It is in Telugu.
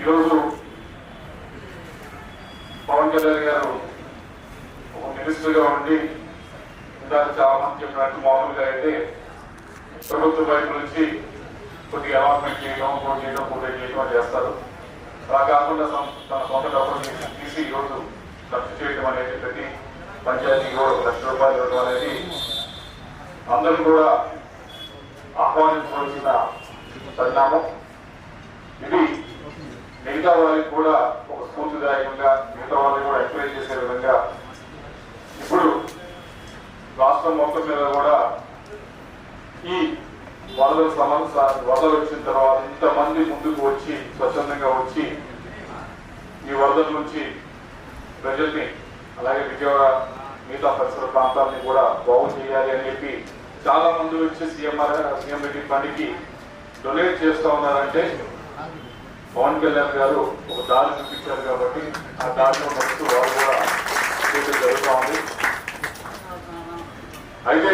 ఈరోజు పవన్ కళ్యాణ్ గారు ఒక మినిస్టర్గా ఉండి ఇందాక చాలా మంది చెప్పినట్టు మామూలుగా అయితే ప్రభుత్వ వైపు నుంచి కొద్దిగా అలాట్మెంట్ చేయడం కోట్ చేయడం కోట్ చేయడం చేస్తారు. అలా కాకుండా తన సొంత డబ్బులు తీసి ఈరోజు ఖర్చు చేయడం అనేది ప్రతి పంచాయతీకి కూడా ఒక లక్ష రూపాయలు ఇవ్వడం అనేది అందరూ కూడా ఆహ్వానించవలసిన పరిణామం. ఇది మిగతా వాళ్ళకి కూడా ఒక స్ఫూర్తిదాయకంగా మిగతా వాళ్ళకి కూడా ఎంకరేజ్ చేసే విధంగా ఇప్పుడు రాష్ట్రం మొత్తం మీద కూడా ఈ వరద సమస్య వరదలు వచ్చిన తర్వాత ఇంతమంది ముందుకు వచ్చి స్వచ్ఛందంగా వచ్చి ఈ వరదల నుంచి ప్రజల్ని అలాగే విజయవాడ మిగతా పరిసర ప్రాంతాలని కూడా బాగు చేయాలి అని చెప్పి చాలా మంది వచ్చి సీఎంఆర్ సీఎం రెడ్డి ఫండ్కి డొనేట్ చేస్తూ ఉన్నారంటే పవన్ కళ్యాణ్ గారు ఒక దారి చూపించారు కాబట్టి ఆ దారిలో నడుస్తూ వారు కూడా చేయడం జరుగుతూ ఉంది. అయితే